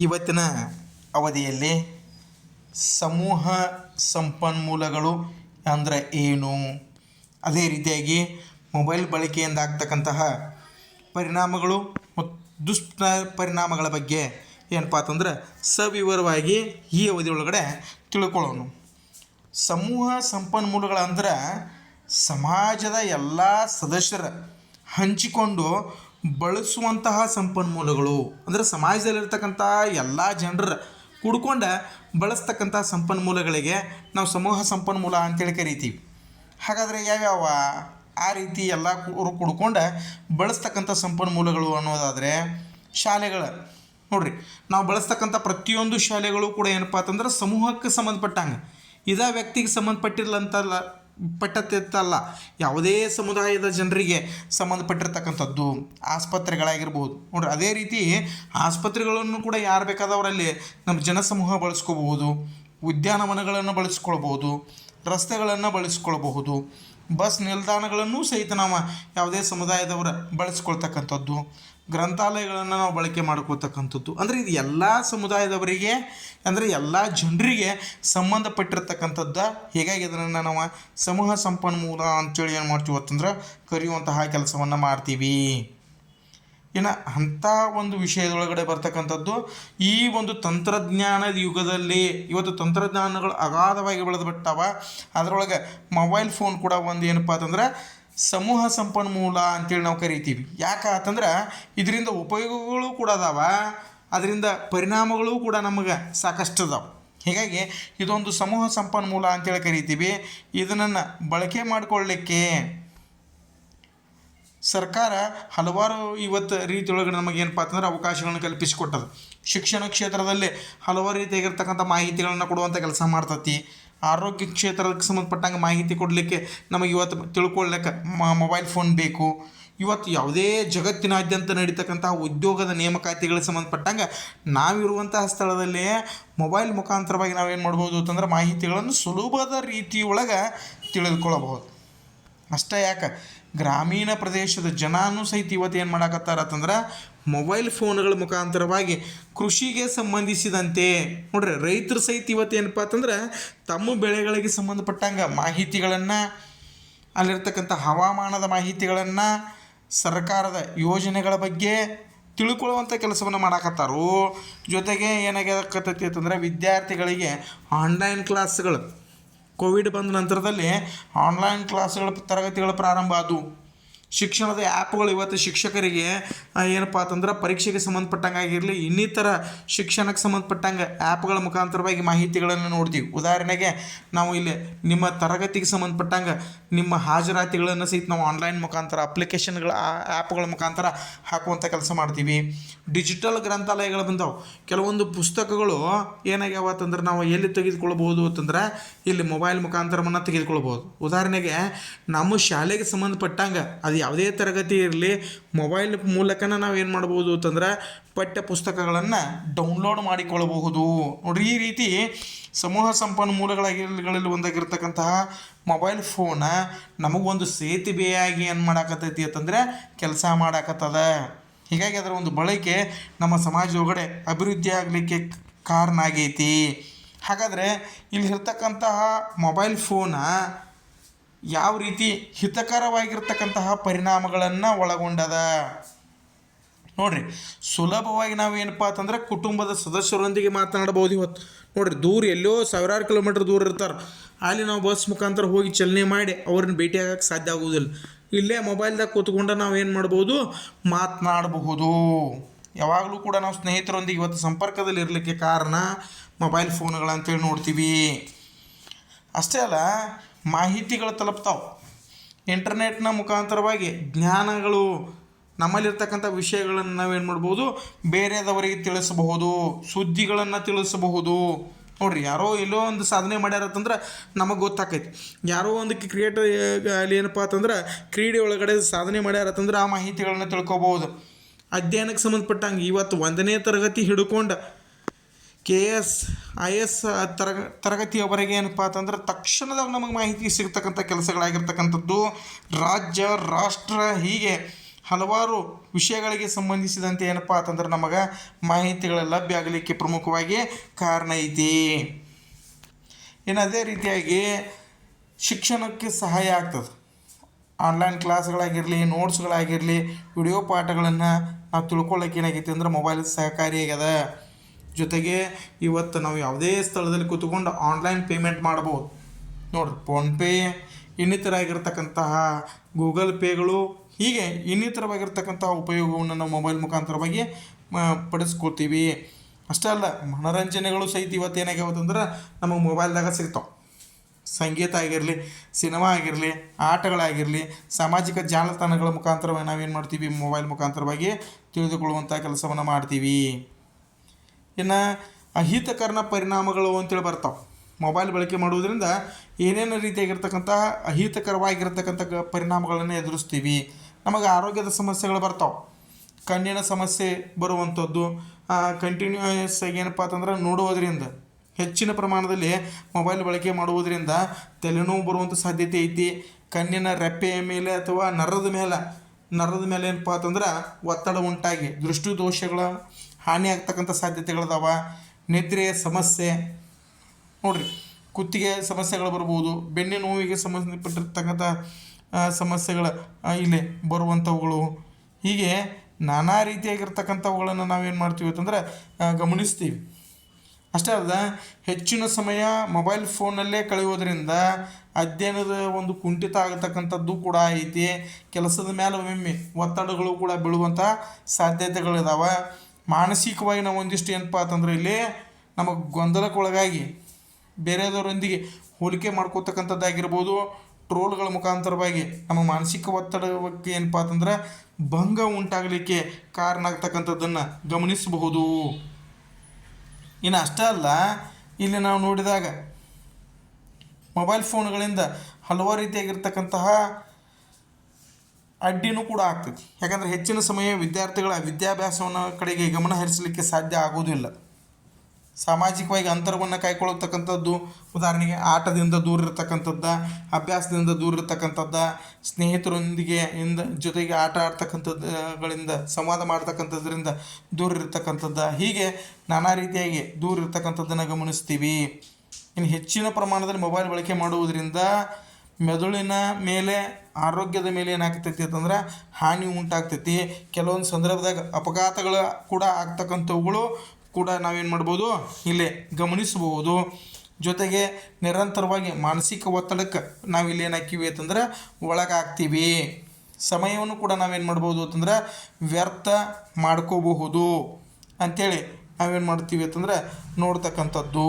ಇವತ್ತಿನ ಅವಧಿಯಲ್ಲಿ ಸಮೂಹ ಸಂಪನ್ಮೂಲಗಳು ಅಂದರೆ ಏನು? ಅದೇ ರೀತಿಯಾಗಿ ಮೊಬೈಲ್ ಬಳಕೆಯಿಂದ ಆಗ್ತಕ್ಕಂತಹ ಪರಿಣಾಮಗಳು ಮತ್ತು ದುಷ್ಟ ಪರಿಣಾಮಗಳ ಬಗ್ಗೆ ಏನಪ್ಪಾ ಅಂತಂದ್ರೆ ಸವಿವರವಾಗಿ ಈ ಅವಧಿ ಒಳಗಡೆ ತಿಳ್ಕೊಳ್ಳೋಣ. ಸಮೂಹ ಸಂಪನ್ಮೂಲಗಳಂದ್ರೆ ಸಮಾಜದ ಎಲ್ಲ ಸದಸ್ಯರ ಹಂಚಿಕೊಂಡು ಬಳಸುವಂತಹ ಸಂಪನ್ಮೂಲಗಳು. ಅಂದರೆ ಸಮಾಜದಲ್ಲಿರ್ತಕ್ಕಂಥ ಎಲ್ಲ ಜನರ ಕೂಡ್ಕೊಂಡು ಬಳಸ್ತಕ್ಕಂಥ ಸಂಪನ್ಮೂಲಗಳಿಗೆ ನಾವು ಸಮೂಹ ಸಂಪನ್ಮೂಲ ಅಂತೇಳಿ ಕರಿತೀವಿ. ಹಾಗಾದರೆ ಯಾವ್ಯಾವ? ಆ ರೀತಿ ಎಲ್ಲ ಕೂಡ್ಕೊಂಡು ಬಳಸ್ತಕ್ಕಂಥ ಸಂಪನ್ಮೂಲಗಳು ಅನ್ನೋದಾದರೆ ಶಾಲೆಗಳು. ನೋಡ್ರಿ, ನಾವು ಬಳಸ್ತಕ್ಕಂಥ ಪ್ರತಿಯೊಂದು ಶಾಲೆಗಳು ಕೂಡ ಏನಪ್ಪಾ ಅಂತಂದ್ರೆ ಸಮೂಹಕ್ಕೆ ಸಂಬಂಧಪಟ್ಟಂಗೆ. ಇದೇ ವ್ಯಕ್ತಿಗೆ ಸಂಬಂಧಪಟ್ಟಿರ್ಲಂತಲ್ಲ ಪಟ್ಟತ್ತಲ್ಲ ಯಾವುದೇ ಸಮುದಾಯದ ಜನರಿಗೆ ಸಂಬಂಧಪಟ್ಟಿರ್ತಕ್ಕಂಥದ್ದು, ಆಸ್ಪತ್ರೆಗಳಾಗಿರ್ಬೋದು. ನೋಡ್ರಿ, ಅದೇ ರೀತಿ ಆಸ್ಪತ್ರೆಗಳನ್ನು ಕೂಡ ಯಾರು ಬೇಕಾದವರಲ್ಲಿ ನಮ್ಮ ಜನಸಮೂಹ ಬಳಸ್ಕೋಬಹುದು, ಉದ್ಯಾನವನಗಳನ್ನು ಬಳಸ್ಕೊಳ್ಬೋದು ರಸ್ತೆಗಳನ್ನು ಬಳಸ್ಕೊಳ್ಬಹುದು, ಬಸ್ ನಿಲ್ದಾಣಗಳನ್ನು ಸಹಿತ ನಾವು ಯಾವುದೇ ಸಮುದಾಯದವರು ಬಳಸ್ಕೊಳ್ತಕ್ಕಂಥದ್ದು. ಗ್ರಂಥಾಲಯಗಳನ್ನು ನಾವು ಬಳಕೆ ಮಾಡ್ಕೋತಕ್ಕಂಥದ್ದು. ಅಂದರೆ ಇದು ಎಲ್ಲ ಸಮುದಾಯದವರಿಗೆ, ಅಂದರೆ ಎಲ್ಲ ಜನರಿಗೆ ಸಂಬಂಧಪಟ್ಟಿರ್ತಕ್ಕಂಥದ್ದು ಹೀಗಾಗಿ ಅದನ್ನು ನಾವು ಸಮೂಹ ಸಂಪನ್ಮೂಲ ಅಂಥೇಳಿ ಏನು ಮಾಡ್ತೀವಿ ಅಂತಂದ್ರೆ ಕರೆಯುವಂತಹ ಕೆಲಸವನ್ನು ಮಾಡ್ತೀವಿ. ಇನ್ನು ಅಂಥ ಒಂದು ವಿಷಯದೊಳಗಡೆ ಬರ್ತಕ್ಕಂಥದ್ದು, ಈ ಒಂದು ತಂತ್ರಜ್ಞಾನದ ಯುಗದಲ್ಲಿ ಇವತ್ತು ತಂತ್ರಜ್ಞಾನಗಳು ಅಗಾಧವಾಗಿ ಬೆಳೆದು ಬಿಟ್ಟಾವ ಅದರೊಳಗೆ ಮೊಬೈಲ್ ಫೋನ್ ಕೂಡ ಒಂದು ಏನಪ್ಪ ಅಂತಂದ್ರೆ ಸಮೂಹ ಸಂಪನ್ಮೂಲ ಅಂತೇಳಿ ನಾವು ಕರಿತೀವಿ. ಯಾಕೆ ಅಂತಂದ್ರೆ ಇದರಿಂದ ಉಪಯೋಗಗಳು ಕೂಡ ಅದಾವ, ಅದರಿಂದ ಪರಿಣಾಮಗಳು ಕೂಡ ನಮಗೆ ಸಾಕಷ್ಟು ಅದಾವೆ. ಹೀಗಾಗಿ ಇದೊಂದು ಸಮೂಹ ಸಂಪನ್ಮೂಲ ಅಂತೇಳಿ ಕರಿತೀವಿ. ಇದನ್ನು ಬಳಕೆ ಮಾಡಿಕೊಳ್ಳಿಕ್ಕೆ ಸರ್ಕಾರ ಹಲವಾರು ಇವತ್ತು ರೀತಿಯೊಳಗೆ ನಮಗೆ ಏನಪ್ಪ ಅಂತಂದ್ರೆ ಅವಕಾಶಗಳನ್ನು ಕಲ್ಪಿಸಿಕೊಟ್ಟದ. ಶಿಕ್ಷಣ ಕ್ಷೇತ್ರದಲ್ಲಿ ಹಲವಾರು ರೀತಿಯಾಗಿರ್ತಕ್ಕಂಥ ಮಾಹಿತಿಗಳನ್ನು ಕೊಡುವಂಥ ಕೆಲಸ ಮಾಡ್ತತಿ. ಆರೋಗ್ಯ ಕ್ಷೇತ್ರಕ್ಕೆ ಸಂಬಂಧಪಟ್ಟಂಗೆ ಮಾಹಿತಿ ಕೊಡಲಿಕ್ಕೆ ನಮಗೆ ಇವತ್ತು ತಿಳ್ಕೊಳ್ಳಕ್ಕೆ ಮೊಬೈಲ್ ಫೋನ್ ಬೇಕು. ಇವತ್ತು ಯಾವುದೇ ಜಗತ್ತಿನಾದ್ಯಂತ ನಡೀತಕ್ಕಂತಹ ಉದ್ಯೋಗದ ನೇಮಕಾತಿಗಳಿಗೆ ಸಂಬಂಧಪಟ್ಟಂಗೆ ನಾವಿರುವಂತಹ ಸ್ಥಳದಲ್ಲಿ ಮೊಬೈಲ್ ಮುಖಾಂತರವಾಗಿ ನಾವೇನು ಮಾಡ್ಬೋದು ಅಂತಂದ್ರೆ ಮಾಹಿತಿಗಳನ್ನು ಸುಲಭದ ರೀತಿಯೊಳಗೆ ತಿಳಿದುಕೊಳ್ಳಬಹುದು. ಅಷ್ಟೇ ಯಾಕೆ? ಗ್ರಾಮೀಣ ಪ್ರದೇಶದ ಜನಾನು ಸಹಿತ ಇವತ್ತು ಏನು ಮಾಡಕತ್ತಾರ ಅಂತಂದ್ರೆ ಮೊಬೈಲ್ ಫೋನ್ಗಳ ಮುಖಾಂತರವಾಗಿ ಕೃಷಿಗೆ ಸಂಬಂಧಿಸಿದಂತೆ ನೋಡ್ರಿ, ರೈತರು ಸಹಿತ ಇವತ್ತು ಏನಪ್ಪ ಅಂತಂದ್ರೆ ತಮ್ಮ ಬೆಳೆಗಳಿಗೆ ಸಂಬಂಧಪಟ್ಟಂಗೆ ಮಾಹಿತಿಗಳನ್ನು, ಅಲ್ಲಿರ್ತಕ್ಕಂಥ ಹವಾಮಾನದ ಮಾಹಿತಿಗಳನ್ನು, ಸರ್ಕಾರದ ಯೋಜನೆಗಳ ಬಗ್ಗೆ ತಿಳ್ಕೊಳ್ಳುವಂಥ ಕೆಲಸವನ್ನು ಮಾಡಕತ್ತಾರೋ. ಜೊತೆಗೆ ಏನಾಗಕತ್ತೈತಿ ಅಂತಂದ್ರೆ ವಿದ್ಯಾರ್ಥಿಗಳಿಗೆ ಆನ್ಲೈನ್ ಕ್ಲಾಸ್ಗಳು ಕೋವಿಡ್ ಬಂದ ನಂತರದಲ್ಲಿ ಆನ್ಲೈನ್ ಕ್ಲಾಸ್ಗಳ ತರಗತಿಗಳು ಪ್ರಾರಂಭ ಆದವು. ಶಿಕ್ಷಣದ ಆ್ಯಪ್ಗಳು ಇವತ್ತು ಶಿಕ್ಷಕರಿಗೆ ಏನಪ್ಪ ಅಂತಂದ್ರೆ ಪರೀಕ್ಷೆಗೆ ಸಂಬಂಧಪಟ್ಟಂಗೆ ಆಗಿರಲಿ, ಇನ್ನಿತರ ಶಿಕ್ಷಣಕ್ಕೆ ಸಂಬಂಧಪಟ್ಟಂಗೆ ಆ್ಯಪ್ಗಳ ಮುಖಾಂತರವಾಗಿ ಮಾಹಿತಿಗಳನ್ನು ನೋಡ್ತೀವಿ. ಉದಾಹರಣೆಗೆ, ನಾವು ಇಲ್ಲಿ ನಿಮ್ಮ ತರಗತಿಗೆ ಸಂಬಂಧಪಟ್ಟಂಗೆ ನಿಮ್ಮ ಹಾಜರಾತಿಗಳನ್ನು ಸಹಿತ ನಾವು ಆನ್ಲೈನ್ ಮುಖಾಂತರ, ಅಪ್ಲಿಕೇಶನ್ಗಳ ಆ್ಯಪ್ಗಳ ಮುಖಾಂತರ ಹಾಕುವಂಥ ಕೆಲಸ ಮಾಡ್ತೀವಿ. ಡಿಜಿಟಲ್ ಗ್ರಂಥಾಲಯಗಳು ಬಂದವು. ಕೆಲವೊಂದು ಪುಸ್ತಕಗಳು ಏನಾಗ್ಯಾವ ಅಂತಂದ್ರೆ ನಾವು ಎಲ್ಲಿ ತೆಗೆದುಕೊಳ್ಬೋದು ಅಂತಂದ್ರೆ ಇಲ್ಲಿ ಮೊಬೈಲ್ ಮುಖಾಂತರವನ್ನು ತೆಗೆದುಕೊಳ್ಬೋದು ಉದಾಹರಣೆಗೆ, ನಮ್ಮ ಶಾಲೆಗೆ ಸಂಬಂಧಪಟ್ಟಂಗೆ ಅದು ಯಾವುದೇ ತರಗತಿ ಇರಲಿ ಮೊಬೈಲ್ ಮೂಲಕನ ನಾವು ಏನು ಮಾಡ್ಬೋದು ಅಂತಂದ್ರೆ ಪಠ್ಯ ಪುಸ್ತಕಗಳನ್ನು ಡೌನ್ಲೋಡ್ ಮಾಡಿಕೊಳ್ಳಬಹುದು ನೋಡಿರಿ, ಈ ರೀತಿ ಸಮೂಹ ಸಂಪನ್ಮೂಲಗಳಾಗಿಗಳಲ್ಲಿ ಒಂದಾಗಿರ್ತಕ್ಕಂತಹ ಮೊಬೈಲ್ ಫೋನ ನಮಗೊಂದು ಸೇತುವೆಯಾಗಿ ಏನು ಮಾಡಾಕತ್ತೈತಿ ಅಂತಂದ್ರೆ ಕೆಲಸ ಮಾಡಾಕತ್ತದ. ಹೀಗಾಗಿ ಅದರ ಒಂದು ಬಳಕೆ ನಮ್ಮ ಸಮಾಜದೊಳಗಡೆ ಅಭಿವೃದ್ಧಿ ಆಗಲಿಕ್ಕೆ ಕಾರಣ ಆಗೈತಿ. ಹಾಗಾದರೆ ಇಲ್ಲಿ ಇರ್ತಕ್ಕಂತಹ ಮೊಬೈಲ್ ಫೋನ ಯಾವ ರೀತಿ ಹಿತಕರವಾಗಿರ್ತಕ್ಕಂತಹ ಪರಿಣಾಮಗಳನ್ನು ಒಳಗೊಂಡದ? ನೋಡ್ರಿ, ಸುಲಭವಾಗಿ ನಾವು ಏನಪ್ಪ ಅಂತಂದ್ರೆ ಕುಟುಂಬದ ಸದಸ್ಯರೊಂದಿಗೆ ಮಾತನಾಡಬಹುದು ಇವತ್ತು. ನೋಡ್ರಿ, ದೂರ ಎಲ್ಲೋ ಸಾವಿರಾರು ಕಿಲೋಮೀಟ್ರ್ ದೂರ ಇರ್ತಾರೆ. ಅಲ್ಲಿ ನಾವು ಬಸ್ ಮುಖಾಂತರ ಹೋಗಿ ಚಲನೆ ಮಾಡಿ ಅವ್ರನ್ನ ಭೇಟಿ ಆಗಕ್ಕೆ ಸಾಧ್ಯ ಆಗುವುದಿಲ್ಲ. ಇಲ್ಲೇ ಮೊಬೈಲ್ದಾಗ ಕೂತ್ಕೊಂಡು ನಾವು ಏನು ಮಾಡ್ಬೋದು ಮಾತನಾಡಬಹುದು. ಯಾವಾಗಲೂ ಕೂಡ ನಾವು ಸ್ನೇಹಿತರೊಂದಿಗೆ ಇವತ್ತು ಸಂಪರ್ಕದಲ್ಲಿ ಇರಲಿಕ್ಕೆ ಕಾರಣ ಮೊಬೈಲ್ ಫೋನ್ಗಳಂತೇಳಿ ನೋಡ್ತೀವಿ. ಅಷ್ಟೇ ಅಲ್ಲ ಮಾಹಿತಿಗಳು ತಲುಪ್ತಾವೆ. ಇಂಟರ್ನೆಟ್ನ ಮುಖಾಂತರವಾಗಿ ಜ್ಞಾನಗಳು ನಮ್ಮಲ್ಲಿರ್ತಕ್ಕಂಥ ವಿಷಯಗಳನ್ನು ನಾವೇನು ಮಾಡ್ಬೋದು, ಬೇರೆದವರಿಗೆ ತಿಳಿಸಬಹುದು, ಸುದ್ದಿಗಳನ್ನು ತಿಳಿಸಬಹುದು. ನೋಡ್ರಿ, ಯಾರೋ ಎಲ್ಲೋ ಒಂದು ಸಾಧನೆ ಮಾಡ್ಯಾರತ್ತಂದ್ರೆ ನಮಗೆ ಗೊತ್ತಾಕೈತಿ. ಯಾರೋ ಒಂದು ಕ್ರಿಯೇಟರ್ ಅಲ್ಲಿ ಏನಪ್ಪ ಅಂತಂದ್ರೆ ಕ್ರೀಡೆ ಒಳಗಡೆ ಸಾಧನೆ ಮಾಡ್ಯಾರತ್ತಂದ್ರೆ ಆ ಮಾಹಿತಿಗಳನ್ನ ತಿಳ್ಕೊಬೋದು ಅಧ್ಯಯನಕ್ಕೆ ಸಂಬಂಧಪಟ್ಟಂಗೆ ಇವತ್ತು ಒಂದನೇ ತರಗತಿ ಹಿಡ್ಕೊಂಡು ಕೆ ಎಸ್, ಐ ಎಸ್ ತರಗ, ತರಗತಿಯವರೆಗೆ ಏನಪ್ಪ ಅಂತಂದ್ರೆ ತಕ್ಷಣದಾಗ ನಮಗೆ ಮಾಹಿತಿ ಸಿಗ್ತಕ್ಕಂಥ ಕೆಲಸಗಳಾಗಿರ್ತಕ್ಕಂಥದ್ದು ರಾಜ್ಯ, ರಾಷ್ಟ್ರ, ಹೀಗೆ ಹಲವಾರು ವಿಷಯಗಳಿಗೆ ಸಂಬಂಧಿಸಿದಂತೆ ಏನಪ್ಪ ಅಂತಂದ್ರೆ ನಮಗೆ ಮಾಹಿತಿಗಳು ಲಭ್ಯ ಆಗಲಿಕ್ಕೆ ಪ್ರಮುಖವಾಗಿ ಕಾರಣ ಐತಿ. ಇನ್ನು ಅದೇ ರೀತಿಯಾಗಿ ಶಿಕ್ಷಣಕ್ಕೆ ಸಹಾಯ ಆಗ್ತದೆ. ಆನ್ಲೈನ್ ಕ್ಲಾಸ್ಗಳಾಗಿರಲಿ, ನೋಟ್ಸ್ಗಳಾಗಿರಲಿ, ವಿಡಿಯೋ ಪಾಠಗಳನ್ನು ನಾವು ತಿಳ್ಕೊಳ್ಳೋಕೆ ಏನಾಗೈತಿ ಅಂದ್ರೆ ಮೊಬೈಲ್ ಸಹಕಾರಿಯಾಗ್ಯದ. ಜೊತೆಗೆ ಇವತ್ತು ನಾವು ಯಾವುದೇ ಸ್ಥಳದಲ್ಲಿ ಕೂತ್ಕೊಂಡು ಆನ್ಲೈನ್ ಪೇಮೆಂಟ್ ಮಾಡ್ಬೋದು ನೋಡಿರಿ ಫೋನ್ಪೇ ಇನ್ನಿತರ ಆಗಿರ್ತಕ್ಕಂತಹ ಗೂಗಲ್ ಪೇಗಳು ಹೀಗೆ ಇನ್ನಿತರವಾಗಿರ್ತಕ್ಕಂತಹ ಉಪಯೋಗವನ್ನು ನಾವು ಮೊಬೈಲ್ ಮುಖಾಂತರವಾಗಿ ಪಡಿಸ್ಕೊತೀವಿ. ಅಷ್ಟೇ ಅಲ್ಲ, ಮನೋರಂಜನೆಗಳು ಸಹಿತ ಇವತ್ತು ಏನಾಗ್ಯಾವ ಅಂದ್ರೆ ನಮಗೆ ಮೊಬೈಲ್ದಾಗ ಸಿಗ್ತಾವೆ. ಸಂಗೀತ ಆಗಿರಲಿ ಸಿನಿಮಾ ಆಗಿರಲಿ, ಆಟಗಳಾಗಿರಲಿ, ಸಾಮಾಜಿಕ ಜಾಲತಾಣಗಳ ಮುಖಾಂತರವಾಗಿ ನಾವೇನು ಮಾಡ್ತೀವಿ? ಮೊಬೈಲ್ ಮುಖಾಂತರವಾಗಿ ತಿಳಿದುಕೊಳ್ಳುವಂಥ ಕೆಲಸವನ್ನು ಮಾಡ್ತೀವಿ. ಇನ್ನು ಅಹಿತಕರಣ ಪರಿಣಾಮಗಳು ಅಂತೇಳಿ ಬರ್ತಾವೆ. ಮೊಬೈಲ್ ಬಳಕೆ ಮಾಡುವುದರಿಂದ ಏನೇನು ರೀತಿಯಾಗಿರ್ತಕ್ಕಂಥ ಅಹಿತಕರವಾಗಿರ್ತಕ್ಕಂಥ ಪರಿಣಾಮಗಳನ್ನು ಎದುರಿಸ್ತೀವಿ. ನಮಗೆ ಆರೋಗ್ಯದ ಸಮಸ್ಯೆಗಳು ಬರ್ತಾವೆ. ಕಣ್ಣಿನ ಸಮಸ್ಯೆ ಬರುವಂಥದ್ದು ಕಂಟಿನ್ಯೂಯಸ್ ಆಗಿ ಏನಪ್ಪ ಅಂತಂದ್ರೆ ನೋಡುವುದರಿಂದ, ಹೆಚ್ಚಿನ ಪ್ರಮಾಣದಲ್ಲಿ ಮೊಬೈಲ್ ಬಳಕೆ ಮಾಡುವುದರಿಂದ ತಲೆನೋವು ಬರುವಂಥ ಸಾಧ್ಯತೆ ಐತಿ. ಕಣ್ಣಿನ ರೆಪ್ಪೆಯ ಮೇಲೆ ಅಥವಾ ನರದ ಮೇಲೆ ನರದ ಮೇಲೆ ಏನಪ್ಪ ಅಂತಂದ್ರೆ ಒತ್ತಡ ಉಂಟಾಗಿ ದೃಷ್ಟಿ ದೋಷಗಳ ಹಾನಿ ಆಗ್ತಕ್ಕಂಥ ಸಾಧ್ಯತೆಗಳಿದಾವ ನಿದ್ರೆಯ ಸಮಸ್ಯೆ. ನೋಡ್ರಿ, ಕುತ್ತಿಗೆ ಸಮಸ್ಯೆಗಳು ಬರ್ಬೋದು ಬೆನ್ನಿನ ನೋವಿಗೆ ಸಂಬಂಧಪಟ್ಟಿರ್ತಕ್ಕಂಥ ಸಮಸ್ಯೆಗಳು ಇಲ್ಲಿ ಬರುವಂಥವುಗಳು. ಹೀಗೆ ನಾನಾ ರೀತಿಯಾಗಿರ್ತಕ್ಕಂಥವುಗಳನ್ನು ನಾವೇನು ಮಾಡ್ತೀವಿ ಅಂತಂದ್ರೆ ಗಮನಿಸ್ತೀವಿ. ಅಷ್ಟೇ ಅಲ್ಲ, ಹೆಚ್ಚಿನ ಸಮಯ ಮೊಬೈಲ್ ಫೋನಲ್ಲೇ ಕಳೆಯೋದ್ರಿಂದ ಅಧ್ಯಯನದ ಒಂದು ಕುಂಠಿತ ಆಗತಕ್ಕಂಥದ್ದು ಕೂಡ ಐತಿ. ಕೆಲಸದ ಮೇಲೆ ಒಮ್ಮೆ ಒತ್ತಡಗಳು ಕೂಡ ಬೀಳುವಂಥ ಸಾಧ್ಯತೆಗಳಿದಾವೆ. ಮಾನಸಿಕವಾಗಿ ನಾವು ಒಂದಿಷ್ಟು ಏನಪ್ಪ ಅಂತಂದ್ರೆ ಇಲ್ಲಿ ನಮಗೆ ಗೊಂದಲಕ್ಕೊಳಗಾಗಿ ಬೇರೆದವರೊಂದಿಗೆ ಹೋಲಿಕೆ ಮಾಡ್ಕೋತಕ್ಕಂಥದ್ದಾಗಿರ್ಬೋದು, ಟ್ರೋಲ್ಗಳ ಮುಖಾಂತರವಾಗಿ ನಮ್ಮ ಮಾನಸಿಕ ಒತ್ತಡಕ್ಕೆ ಏನಪ್ಪ ಅಂತಂದ್ರೆ ಭಂಗ ಉಂಟಾಗಲಿಕ್ಕೆ ಕಾರಣ ಆಗ್ತಕ್ಕಂಥದ್ದನ್ನು ಗಮನಿಸಬಹುದು. ಇನ್ನು ಅಷ್ಟೇ ಅಲ್ಲ, ಇಲ್ಲಿ ನಾವು ನೋಡಿದಾಗ ಮೊಬೈಲ್ ಫೋನ್ಗಳಿಂದ ಹಲವಾರು ರೀತಿಯಾಗಿರ್ತಕ್ಕಂತಹ ಅಡ್ಡಿನೂ ಕೂಡ ಆಗ್ತೈತಿ ಯಾಕಂದರೆ ಹೆಚ್ಚಿನ ಸಮಯ ವಿದ್ಯಾರ್ಥಿಗಳ ವಿದ್ಯಾಭ್ಯಾಸವನ್ನು ಕಡೆಗೆ ಗಮನ ಹರಿಸಲಿಕ್ಕೆ ಸಾಧ್ಯ ಆಗೋದಿಲ್ಲ ಸಾಮಾಜಿಕವಾಗಿ ಅಂತರವನ್ನು ಕಾಯ್ಕೊಳ್ಳತಕ್ಕಂಥದ್ದು, ಉದಾಹರಣೆಗೆ ಆಟದಿಂದ ದೂರ ಇರತಕ್ಕಂಥದ್ದು, ಅಭ್ಯಾಸದಿಂದ ದೂರ ಇರತಕ್ಕಂಥದ್ದು, ಸ್ನೇಹಿತರೊಂದಿಗೆ ಇಂದ ಜೊತೆಗೆ ಆಟ ಆಡ್ತಕ್ಕಂಥದ್ದುಗಳಿಂದ, ಸಂವಾದ ಮಾಡ್ತಕ್ಕಂಥದ್ರಿಂದ ದೂರ ಇರತಕ್ಕಂಥದ್ದು, ಹೀಗೆ ನಾನಾ ರೀತಿಯಾಗಿ ದೂರ ಇರತಕ್ಕಂಥದ್ದನ್ನು ಗಮನಿಸ್ತೀವಿ. ಇನ್ನು ಹೆಚ್ಚಿನ ಪ್ರಮಾಣದಲ್ಲಿ ಮೊಬೈಲ್ ಬಳಕೆ ಮಾಡುವುದರಿಂದ ಮೆದುಳಿನ ಮೇಲೆ, ಆರೋಗ್ಯದ ಮೇಲೆ ಏನಾಗ್ತೈತಿ ಅಂತಂದ್ರೆ ಹಾನಿ ಉಂಟಾಗ್ತೈತಿ. ಕೆಲವೊಂದು ಸಂದರ್ಭದಾಗ ಅಪಘಾತಗಳು ಕೂಡ ಆಗ್ತಕ್ಕಂಥವುಗಳು ಕೂಡ ನಾವೇನು ಮಾಡ್ಬೋದು ಇಲ್ಲಿ ಗಮನಿಸಬಹುದು ಜೊತೆಗೆ ನಿರಂತರವಾಗಿ ಮಾನಸಿಕ ಒತ್ತಡಕ್ಕೆ ನಾವಿಲ್ಲಿ ಏನು ಹಾಕಿವಿ ಅಂತಂದ್ರೆ ಒಳಗಾಗ್ತೀವಿ. ಸಮಯವನ್ನು ಕೂಡ ನಾವೇನು ಮಾಡ್ಬೋದು ಅಂತಂದ್ರೆ ವ್ಯರ್ಥ ಮಾಡ್ಕೋಬಹುದು. ಅಂಥೇಳಿ ನಾವೇನು ಮಾಡ್ತೀವಿ ಅಂತಂದ್ರೆ ನೋಡ್ತಕ್ಕಂಥದ್ದು.